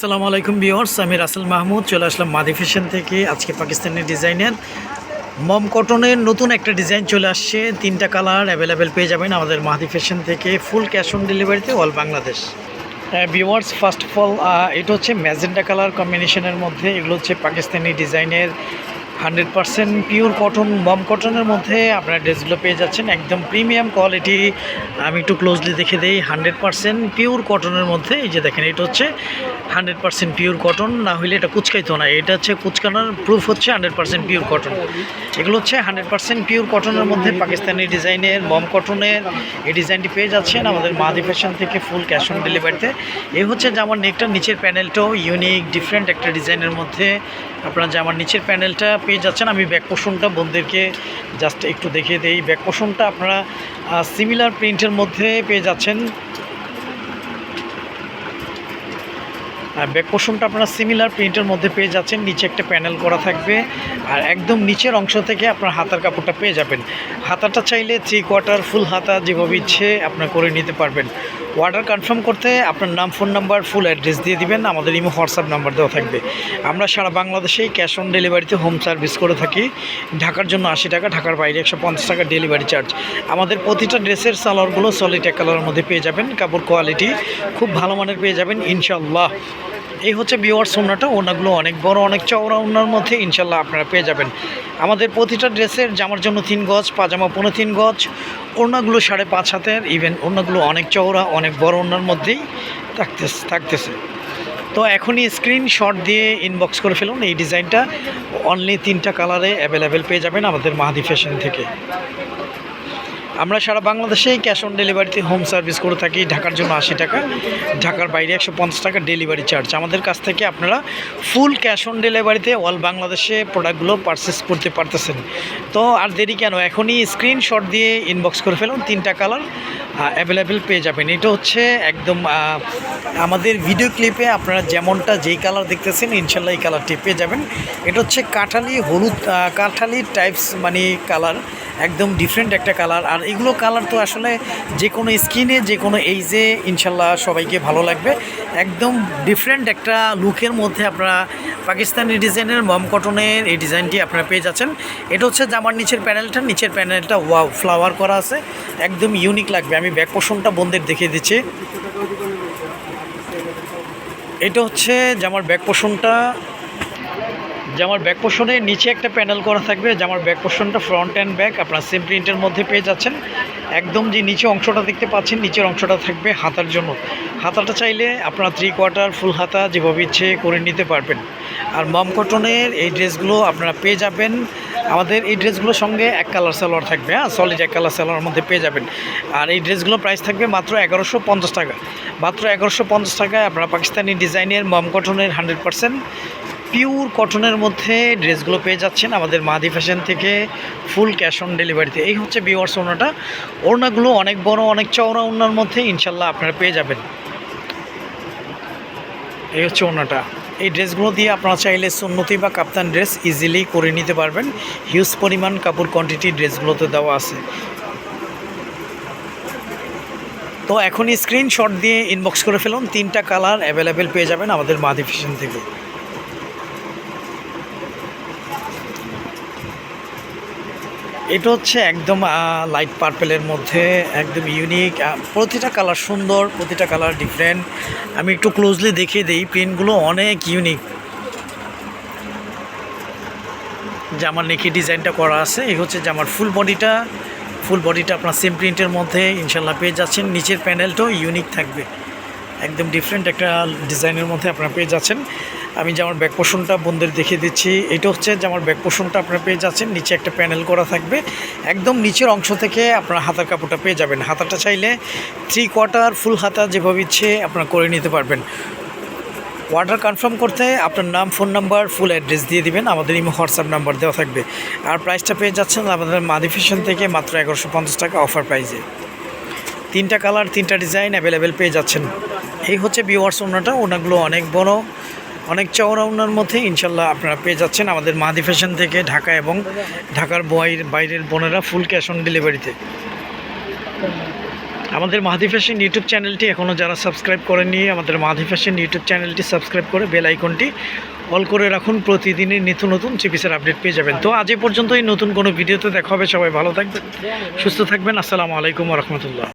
আসসালামু আলাইকুম বিওর্স আমি রাসেল মাহমুদ, চলে আসলাম মাদি ফ্যাশন থেকে। আজকে পাকিস্তানি ডিজাইনের মম কটনের নতুন একটা ডিজাইন চলে আসছে। তিনটা কালার অ্যাভেলেবেল পেয়ে যাবেন আমাদের মাদি ফ্যাশন থেকে ফুল ক্যাশ অন ডেলিভারিতে অল বাংলাদেশ বিওয়ার্স ফার্স্ট অফ অল এটা হচ্ছে ম্যাজেন্ডা কালার কম্বিনেশনের মধ্যে, এগুলো হচ্ছে পাকিস্তানি ডিজাইনের হান্ড্রেড পারসেন্ট পিওর কটন মম কটনের মধ্যে আপনারা ড্রেসগুলো পেয়ে যাচ্ছেন, একদম প্রিমিয়াম কোয়ালিটি। আমি একটু ক্লোজলি দেখে দিই, হান্ড্রেড পারসেন্ট পিওর কটনের মধ্যে, এই যে দেখেন, এটা হচ্ছে হান্ড্রেড পারসেন্ট পিওর কটন, না হলে এটা কুচকাইতো না, এটা হচ্ছে কুচকানোর প্রুফ হচ্ছে হান্ড্রেড পারসেন্ট পিওর কটন। এগুলো হচ্ছে হান্ড্রেড পারসেন্ট পিওর কটনের মধ্যে পাকিস্তানি ডিজাইনের মম কটনের, এই ডিজাইনটি পেয়ে যাচ্ছেন আমাদের মাদি ফ্যাশন থেকে ফুল ক্যাশ অন ডেলিভারিতে। এই হচ্ছে জামার নেকটার নিচের প্যানেলটাও ইউনিক ডিফারেন্ট একটা ডিজাইনের মধ্যে আপনারা জামার নিচের প্যানেলটা পেয়ে যাচ্ছেন, আমি ব্যাক পোষণটা বন্ধুদেরকে জাস্ট একটু দেখিয়ে দিই। ব্যাক পোষণটা আপনারা সিমিলার প্রিন্টের মধ্যে পেয়ে যাচ্ছেন। ব্যাক পোর্শনটা আপনারা সিমিলার প্রিন্টের মধ্যে পেয়ে যাচ্ছেন। নিচে একটা প্যানেল করা থাকবে। আর একদম নিচের অংশ থেকে আপনার হাতার কাপড়টা পেয়ে যাবেন। হাতাটা চাইলে থ্রি কোয়ার্টার ফুল হাতা যেভাবে ইচ্ছে আপনার করে নিতে পারবেন। অর্ডার কনফার্ম করতে আপনার নাম, ফোন নাম্বার ফুল অ্যাড্রেস দিয়ে দিবেন। আমাদের ইমো, হোয়াটসঅ্যাপ নাম্বার দেওয়া থাকবে। আমরা সারা বাংলাদেশেই ক্যাশ অন ডেলিভারিতে হোম সার্ভিস করে থাকি। ঢাকার জন্য আশি টাকা, ঢাকার বাইরে একশো পঞ্চাশ টাকা ডেলিভারি চার্জ আমাদের প্রতিটা ড্রেসের সালোয়ারগুলো সলিড এক কালারের মধ্যে পেয়ে যাবেন। কাপড় কোয়ালিটি খুব ভালো মানের পেয়ে যাবেন ইনশাল্লাহ এই হচ্ছে বিওয়ার সোনাটা ওনাগুলো অনেক বড়, অনেক চওড়া ওনার মধ্যে ইনশাল্লাহ আপনারা পেয়ে যাবেন। আমাদের প্রতিটা ড্রেসের জামার জন্য তিন গজ, পাজামা পনেরো তিন গজ ওড়নাগুলো সাড়ে পাঁচ হাতের ইভেন ওড়নাগুলো অনেক চওড়া, অনেক বড় ওড়নার মধ্যেই থাকতেছে থাকতেছে। তো এখনই স্ক্রিনশট দিয়ে ইনবক্স করে ফেলুন, এই ডিজাইনটা অনলি তিনটা কালারে অ্যাভেলেবেল পেয়ে যাবেন আমাদের মাহাদি ফ্যাশন থেকে। আমরা সারা বাংলাদেশেই ক্যাশ অন ডেলিভারিতে হোম সার্ভিস করে থাকি, ঢাকার জন্য আশি টাকা, ঢাকার বাইরে একশো পঞ্চাশ টাকা ডেলিভারি চার্জ আমাদের কাছ থেকে আপনারা ফুল ক্যাশ অন ডেলিভারিতে অল বাংলাদেশে প্রোডাক্টগুলো পারচেস করতে পারতেছেন। তো আর দেরি কেন? এখনই স্ক্রিনশট দিয়ে ইনবক্স করে ফেলুন, তিনটা কালার অ্যাভেলেবেল পেয়ে যাবেন। এটা হচ্ছে একদম আমাদের ভিডিও ক্লিপে আপনারা যেমনটা যেই কালার দেখতেছেন, ইনশাল্লাহ এই কালারটি পেয়ে যাবেন। এটা হচ্ছে কাঠালি হলুদ কাঠালি টাইপস মানে কালার একদম ডিফারেন্ট একটা কালার আর এগুলো কালার তো আসলে যে কোনো স্কিনে যে কোনো এইজে ইনশাল্লাহ সবাইকে ভালো লাগবে। একদম ডিফারেন্ট একটা লুকের মধ্যে আপনারা পাকিস্তানি ডিজাইনের মম কটনের এই ডিজাইনটি আপনারা পেয়ে যাচ্ছেন। এটা হচ্ছে জামার নিচের প্যানেলটা নিচের প্যানেলটা ওয়াও ফ্লাওয়ার করা আছে। একদম ইউনিক লাগবে। আমি ব্যাক পোষণটা বন্ধের দেখিয়ে দিচ্ছি। এটা হচ্ছে জামার ব্যাক পোষণটা জামার ব্যাক পোর্শনের নিচে একটা প্যানেল করা থাকবে। জামার ব্যাক পোর্শনটা ফ্রন্ট অ্যান্ড ব্যাক আপনার সেম প্রিন্টের মধ্যে পেয়ে যাচ্ছেন। একদম যে নিচে অংশটা দেখতে পাচ্ছেন, নিচের অংশটা থাকবে হাতার জন্য। হাতাটা চাইলে আপনারা থ্রি কোয়ার্টার ফুল হাতা যেভাবে ইচ্ছে করে নিতে পারবেন। আর মম কটনের এই ড্রেসগুলো আপনারা পেয়ে যাবেন। আমাদের এই ড্রেসগুলোর সঙ্গে এক কালার সালোয়ার থাকবে হ্যাঁ? সলিড এক কালার সালোয়ার মধ্যে পেয়ে যাবেন। আর এই ড্রেসগুলো প্রাইস থাকবে মাত্র এগারোশো পঞ্চাশ টাকা। মাত্র এগারোশো পঞ্চাশ টাকায় আপনারা পাকিস্তানি ডিজাইনের মম কটনের হান্ড্রেড পার্সেন্ট পিওর কটনের মধ্যে ড্রেসগুলো পেয়ে যাচ্ছেন আমাদের মাদি ফ্যাশন থেকে ফুল ক্যাশ অন ডেলিভারিতে। এই হচ্ছে বিওয়ার্স ওড়নাটা ওড়নাগুলো অনেক বড়, অনেক চওড়া ওড়নার মধ্যে ইনশাল্লাহ আপনারা পেয়ে যাবেন। এই হচ্ছে ওড়নাটা। এই ড্রেসগুলো দিয়ে আপনারা চাইলে সুন্নতি বা কাপ্তান ড্রেস ইজিলি করে নিতে পারবেন। হিউজ পরিমাণ কাপড় কোয়ান্টিটি ড্রেসগুলোতে দেওয়া আছে। তো এখনই স্ক্রিনশট দিয়ে ইনবক্স করে ফেলুন। তিনটা কালার অ্যাভেলেবেল পেয়ে যাবেন আমাদের মাদি ফ্যাশন থেকে। এটা হচ্ছে একদম লাইট পার্পেলের মধ্যে, একদম ইউনিক প্রতিটা কালার সুন্দর, প্রতিটা কালার ডিফারেন্ট আমি একটু ক্লোজলি দেখিয়ে দিই প্রিন্টগুলো অনেক ইউনিক জামার নেকি ডিজাইনটা করা আছে, এই হচ্ছে জামার ফুল বডিটা ফুল বডিটা আপনার সেম প্রিন্টের মধ্যে, ইনশাল্লাহ পেয়ে যাচ্ছেন। নিচের প্যানেলটাও ইউনিক থাকবে। একদম ডিফারেন্ট একটা ডিজাইনের মধ্যে আপনারা পেয়ে যাচ্ছেন। আমি যে আমার ব্যাক পোষণটা বন্ধুদের দেখিয়ে দিচ্ছি, এটা হচ্ছে যে আমার ব্যাক পোষণটা আপনারা পেয়ে যাচ্ছেন, নিচে একটা প্যানেল করা থাকবে। একদম নিচের অংশ থেকে আপনার হাতার কাপড়টা পেয়ে যাবেন। হাতাটা চাইলে থ্রি কোয়ার্টার ফুল হাতা যেভাবে ইচ্ছে আপনারা করে নিতে পারবেন। অর্ডার কনফার্ম করতে আপনার নাম ফোন নাম্বার ফুল অ্যাড্রেস দিয়ে দিবেন। আমাদের ইমো হোয়াটসঅ্যাপ নাম্বার দেওয়া থাকবে। আর প্রাইসটা পেয়ে যাচ্ছেন আমাদের মাদিফিশন থেকে মাত্র এগারোশো পঞ্চাশ টাকা অফার প্রাইসে তিনটা কালার তিনটা ডিজাইন অ্যাভেলেবেল পেয়ে যাচ্ছেন। এই হচ্ছে বিওয়ার্স ওনাটা। ওনাগুলো অনেক বড়। অনেক চওড়া ওনার মধ্যে ইনশাল্লাহ আপনারা পেয়ে যাচ্ছেন আমাদের মাদি ফ্যাশন থেকে ঢাকা এবং ঢাকার বাইর বাইরের বোনেরা ফুল ক্যাশ অন ডেলিভারিতে। আমাদের মাহাদি ফ্যাশন ইউটিউব চ্যানেলটি এখনও যারা সাবস্ক্রাইব করেননি, আমাদের মাহাদি ফ্যাশন ইউটিউব চ্যানেলটি সাবস্ক্রাইব করে বেল আইকনটি অল করে রাখুন। প্রতিদিনের নিত্য নতুন চিপিসের আপডেট পেয়ে যাবেন। তো আজ এ পর্যন্তই, নতুন কোনো ভিডিওতে দেখা হবে। সবাই ভালো থাকবেন, সুস্থ থাকবেন। আসসালামু আলাইকুম রহমতুল্লাহ।